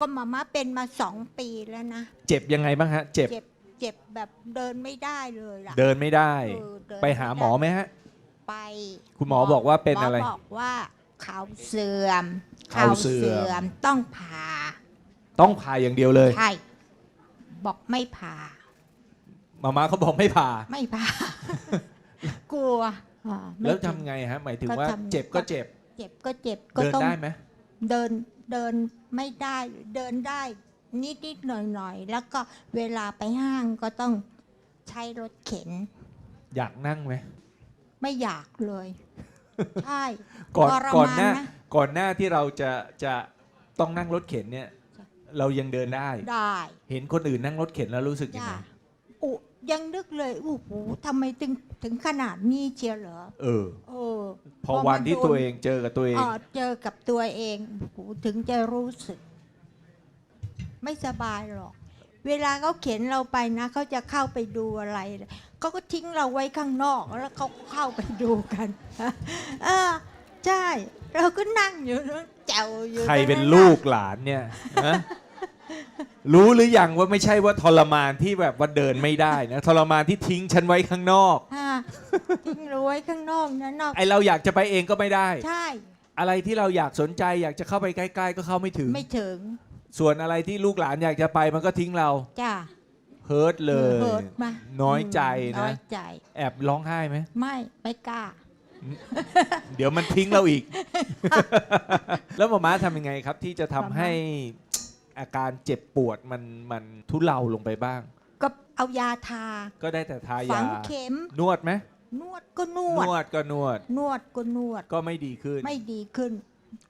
ก็มาม่าเป็นมาสองปีแล้วนะ เจ็บยังไงบ้างฮะ เจ็บ เจ็บเจ็บแบบเดินไม่ได้เลยล่ะ เดินไม่ได้ เออเดินไปหาหมอไหมฮะ ไปคุณหมอบอกว่าเป็นอะไรหมบอกว่าเขาเสื่อมเข่าเสื่อม มต้องผ่าต้องผ่าอย่างเดียวเลย ใช่บอกไม่ผ่า มาม่าเขาบอกไม่ผ่า ไม่ผ่า กลัวอ่าไม่แล้วจริทำงไงฮะ หมายถึงก็ว่าทำ เจ็บก็เจ็บ เจ็บก็เจ็บก็เดินต้องได้ไหมเดิน เดินไม่ได้เดินได้นิดนิดๆหน่อยหน่อยๆแล้วก็เวลาไปห้างก็ต้องใช้รถเข็น อยากนั่งไหมไม่อยากเลย ใช่ก่อนทรมก่อนหน้าะก่อนหน้าที่เราจะจะต้องนั่งรถเข็นเนี่ย เรายังเดินได้ ได้ เห็นคนอื่นนั่งรถเข็นแล้วรู้สึกยังจ้ะไงอุ ยังนึกเลยโอ้โหทำไมถึงถึงขนาดนี้เชียวเหรอเออ เออพอวันที่ตัวเองเจอกับตัวเอง เออเจอกับตัวเองโอ้โหถึงจะรู้สึก ไม่สบายหรอก เวลาเขาเข็นเราไปนะเขาจะเข้าไปดูอะไรเขาก็ทิ้งเราไว้ข้างนอกแล้วเขาก็เข้าไปดูกันเออใช่ เราก็นั่งอยู่นั่งแจวอยู่ใครเป็นตงะลูกหลานเนี่ยฮะ รู้หรือยังว่าไม่ใช่ว่าทรมานที่แบบว่าเดินไม่ได้นะทรมานที่ทิ้งฉันไว้ข้างนอกอ่าทิ้งเราไว้ข้างนอกนะนอก ไอเราอยากจะไปเองก็ไม่ได้ ใช่ อะไรที่เราอยากสนใจอยากจะเข้าไปใกล้ ๆ ก็เข้าไม่ถึง ไม่ถึงส่วนอะไรที่ลูกหลานอยากจะไปมันก็ทิ้งเราจ้าเฮิร์ตเลย เฮิร์ตมาน้อยใจน้อนะ ยใจ แอบร้องไห้ไหม ไม่ไม่กล้า เดี๋ยวมันทิ้งเราอีก แล้วหมอม้าทำยังไงครับ ที่จะทำให้ อาการเจ็บปวดมันมันทุเลาลงไปบ้าง ก็เอายาทา ก็ได้แต่ทาฝัยางเข็ม นวดไหมนวดก็นนวดวดก็นวด นวดก็นวด ก็ไม่ดีขึ้น ไม่ดีขึ้น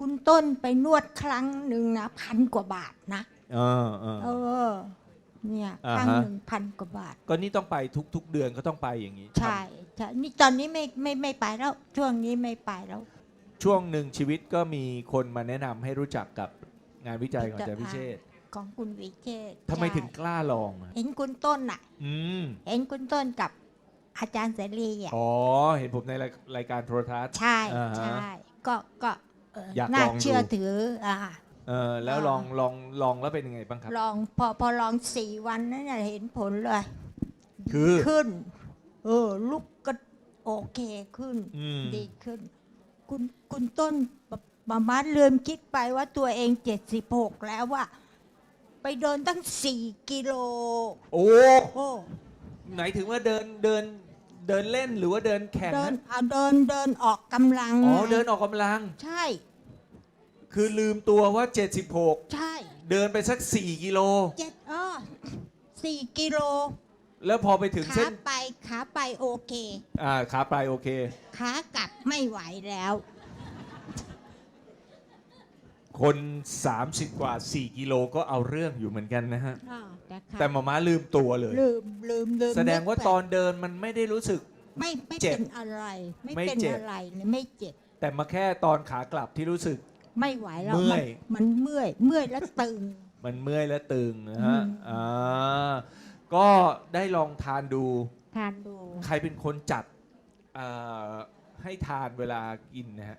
คุณต้นไปนวดครั้งหนึ่งนะพันกว่าบาทนะ เออเออ เออ เนี่ยอ่าฮะ ครั้งหนึ่งพันกว่าบาท ก็นี่ต้องไปทุก ๆ เดือนก็ต้องไปอย่างนี้ใช่ใช่นี่ตอนนี้ไม่ไม่ไม่ไปแล้ว ช่วงนี้ไม่ไปแล้ว ช่วงหนึ่งชีวิตก็มีคนมาแนะนำให้รู้จักกับ งานวิจัยของอาจารย์พิเชษฐ์ของคุณวิเชษฐ์ทำไมใช่ถึงกล้าลองอะเห็นคุณต้นอะ อืมเห็นคุณต้นกับอาจารย์เสรีอะอ๋อเห็นผมในรายรายการโทรทัศน์ ใช่อ่าฮะใช่ก็ก็เอออยากน่าลองดูเชื่อถืออ่า เออแล้วอ่าลองลองลองแล้วเป็นยังไงบ้างครับ ลองพอพอลองสี่วันนั้นน่ะเห็นผลเลย คือ ขึ้น เออ ลุกก็โอเคขึ้น อืม ดีขึ้น คุณคุณต้นป มามาลืมคิดไปว่าตัวเองเจ็ดสิบหกแล้วว่า ไปเดินตั้งสี่กิโลโอ้โอ้ไหนถึงว่าเดินเดินเดินเล่นหรือว่าเดินแข่งเดินนะเอาเดินเดินออกกำลังอ๋อไงเดินออกกำลัง ใช่ คือลืมตัวว่า 76 ใช่เดินไปสัก 4 กิโล เจ็ดอ้อสี่กิโลแล้วพอไปถึงขาเส้นไปขาไปโอเค อ่าขาปลายโอเค ขากลับไม่ไหวแล้ว คน 30 กว่า 4 กิโลก็เอาเรื่องอยู่เหมือนกันนะฮะอ้าวนะคะแต่หมาม้าลืมตัวเลย ลืมลืมลืมแสดงว่านึกไปตอนเดินมันไม่ได้รู้สึก ไม่ไม่เจ็บเป็นอะไร ไม่ไม่เป็นเจ็บ อะไรเลยไม่เจ็บ แต่มาแค่ตอนขากลับที่รู้สึก ไม่ไหวแล้วเมื่อยนมันเมื่อย เมื่อยแล้วตึง มันเมื่อยและตึงนะฮะ อืม อ่า ก็ได้ลองทานดู ทานดู ใครเป็นคนจัดเอ่อให้ทานเวลากินนะฮะ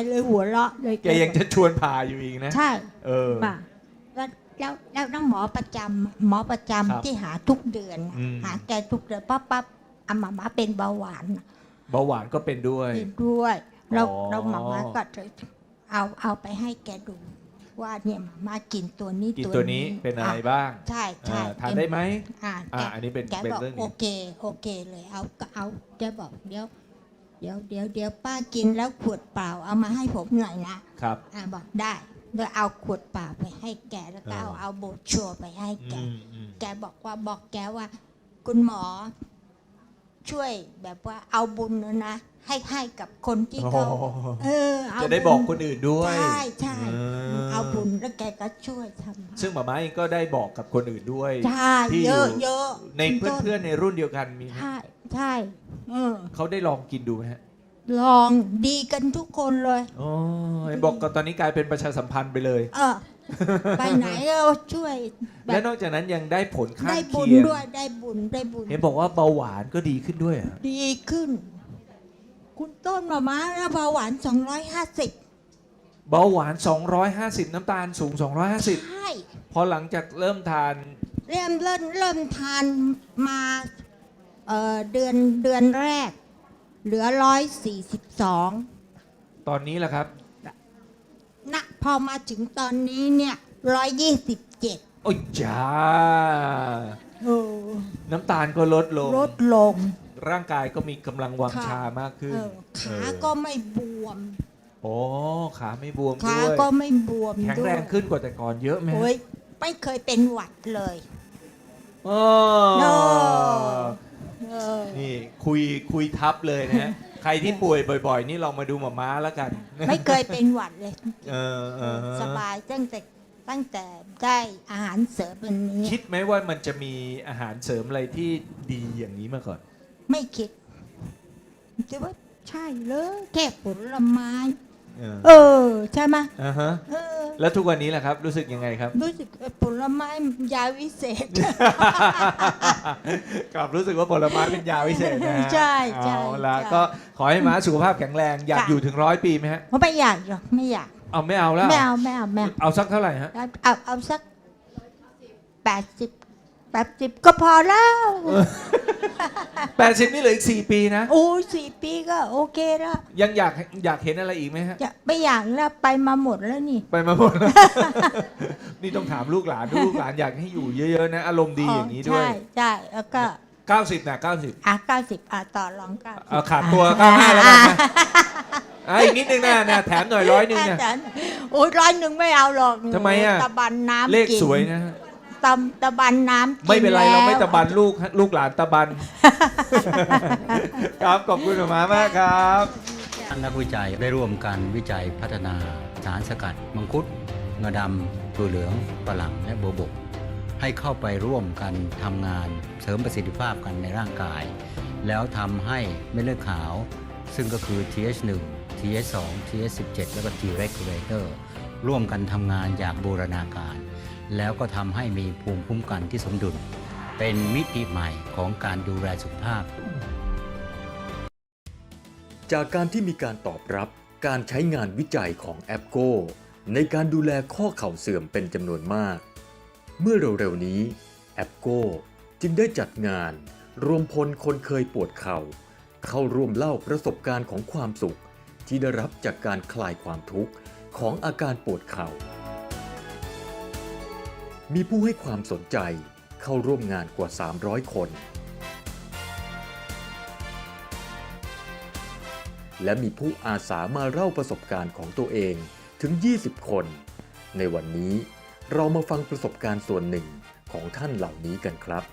กเลยหัวเราะเลยแกยังจะชวนผ่าอยู่อีกนะ ใช่ เออ ป่ะแล้วแล้วแล้วน้องหมอประจำหมอประจำครับที่หาทุกเดือน อืม หาแกทุกเดือนปั๊บปั๊บอามามาเป็นเบาหวานน่ะเบาหวานก็เป็นด้วยเป็นด้วย เราอ๋อ เราหมามาก็จะเอาเอาไปให้แกดู ว่าเนี่ยหมามากินตัวนี้กินตัวนี้เป็นอะไรบ้างใช่ใช่อ่าทานได้ไหม อ่าอ่าแกอันนี้เป็นแกเป็นบอกเรื่องโอนี้เคโอเคเลยเอาก็เอาแกบอกเดี๋ยว เดี๋ยวเดี๋ยวเดี๋ยวป้ากินแล้วขวดเปล่าเอามาให้ผมหน่อยนะครับ อ่าบอกได้โดยเอาขวดเปล่าไปให้แกแล้วก็เอาเออเอาโบรชัวร์ไปให้แก อืมอืม แกบอกว่าบอกแกว่า คุณหมอ ช่วยแบบว่าเอาบุญนะนะ ให้ให้กับคนที่เขาอ๋อเออเาจะได้บอกคนอื่นด้วย ใช่ใช่เออเอาบุญแล้วแกก็ช่วยทำซึ่งหมาม้าเองก็ได้บอกกับคนอื่นด้วย ใช่ที่เยอะอยู่ เยอะในเพื่อนๆในรุ่นเดียวกันมีไหมใช่ใช่เออ เขาได้ลองกินดูไหมฮะลองดีกันทุกคนเลย อ๋อเห็นบอกก็ตอนนี้กลายเป็นประชาสัมพันธ์ไปเลย เออ ไปไหนก็ช่วยแบและบนอกจากนั้นยังได้ผลข้างได้บุญเคียงด้วยได้บุญได้บุญ เห็นบอกว่าเบาหวานก็ดีขึ้นด้วยเหรอดีขึ้น คุณต้นมะม้าแล้วเบาหวาน 250เบาหวาน 250 น้ำตาลสูง250ใช่พอหลังจากเริ่มทาน เริ่มเริ่มเริ่มทานมาเอ่อเดือนเดือนแรก เหลือ 142 ตอนนี้แหละครับนะ พอมาถึงตอนนี้เนี่ย127โอ้ยจ้าโอ้น้ำตาลก็ลดลง ลดลง ร่างกายก็มีกำลังวังค่ะชามากขึ้น เออขาเออก็ไม่บวม โอ้ขาไม่บวมขาด้วยก็ไม่บวมแข็งด้วแรยงขึ้นกว่าแต่ก่อนเยอะไหมฮะโอ้ยไม่เคยเป็นหวัดเลย อ๋อโน่เออ นี่คุยคุยทับเลยนะฮะ ใครที่ป่วยบ่อย ๆ นี่ลองมาดูหมาม้าแล้วกัน ไม่เคยเป็นหวัดเลย เออเออสบายตั้งแต่ตั้งแต่ได้อาหารเสริมอันนี้ คิดไหมว่ามันจะมีอาหารเสริมอะไรที่ดีอย่างนี้มาก่อน ไม่คิดคิดว่าใช่เลยแค่ผลไม้ เออเออ ใช่ไหมยอ่าฮะเออ แล้วทุกวันนี้แหละครับ รู้สึกยังไงครับ รู้สึกเออผลไม้ยาวิเศษ กลับรู้สึกว่าผลไม้เป็นยาวิเศษนะฮะใช่ใช่เอาละใช่ ก็ขอให้ม้าสุขภาพแข็งแรงอยากค่ะอยู่ถึงร้อยปีไหมฮะเพราะไม่อยากหรอกไม่อยากเอาไม่เอาแล้ว ไม่เอาไม่เอาไม่เอาเอาสักเท่าไหร่ฮะ เอาเอาเอาสักแปดสิบแปดสิบก็พอแล้ว แปดสิบนี่เหลืออีกสี่ปีนะ โอ้ยสี่ปีก็โอเคแล้วยังอยากอยากเห็นอะไรอีกไหมฮะ จะไม่อยากแล้วไปมาหมดแล้วนี่ ไปมาหมดแล้ว นี่ต้องถามลูกหลานดูลูกหลานอยากให้อยู่เยอะๆนะ อารมณ์ดีอย่างนี้ด้วย ใช่ใช่แล้วก็90นะ90อะเก้าสิบอะต่อรองเก้าเอาขาดตัว 95 แล้วกันนะอะอีกนิดนึงนะนะแถมหน่อยร้อยหนึ่งเนี่ยแต่โอ้ยร้อยหนึ่งไม่เอาหรอกทำไมอะตะบันน้ำเลขกินสวยนะฮะ ตำตะบันน้ำกิไม่เป็นไรแล้วเราไม่ตะบันลูกลูกหลานตะบัน ครับขอบคุณหมอมามากครับนักวิจัยได้ร่วมกันวิจัยพัฒนาสารสกัด มังคุดงาดำตัวเหลืองฝรั่งและโบวบก ให้เข้าไปร่วมกันทำงานเสริมประสิทธิภาพกันในร่างกาย แล้วทำให้เม็ดเลือดขาว ซึ่งก็คือ TH1 TH2 TH17 แล้วก็ T regulator ร่วมกันทำงานอย่างบูรณาการ แล้วก็ทำให้มีภูมิคุ้มกันที่สมดุล เป็นมิติใหม่ของการดูแลสุขภาพ จากการที่มีการตอบรับการใช้งานวิจัยของแอปโกในการดูแลข้อเข่าเสื่อมเป็นจำนวนมาก เมื่อเร็วๆนี้แอปโกจึงได้จัดงาน รวมพลคนเคยปวดเข่า เข้าร่วมเล่าประสบการณ์ของความสุข ที่ได้รับจากการคลายความทุกข์ของอาการปวดเข่า มีผู้ให้ความสนใจเข้าร่วมงานกว่า 300 คน และมีผู้อาสามาเล่าประสบการณ์ของตัวเองถึง 20 คน ในวันนี้เรามาฟังประสบการณ์ส่วนหนึ่งของท่านเหล่านี้กันครับ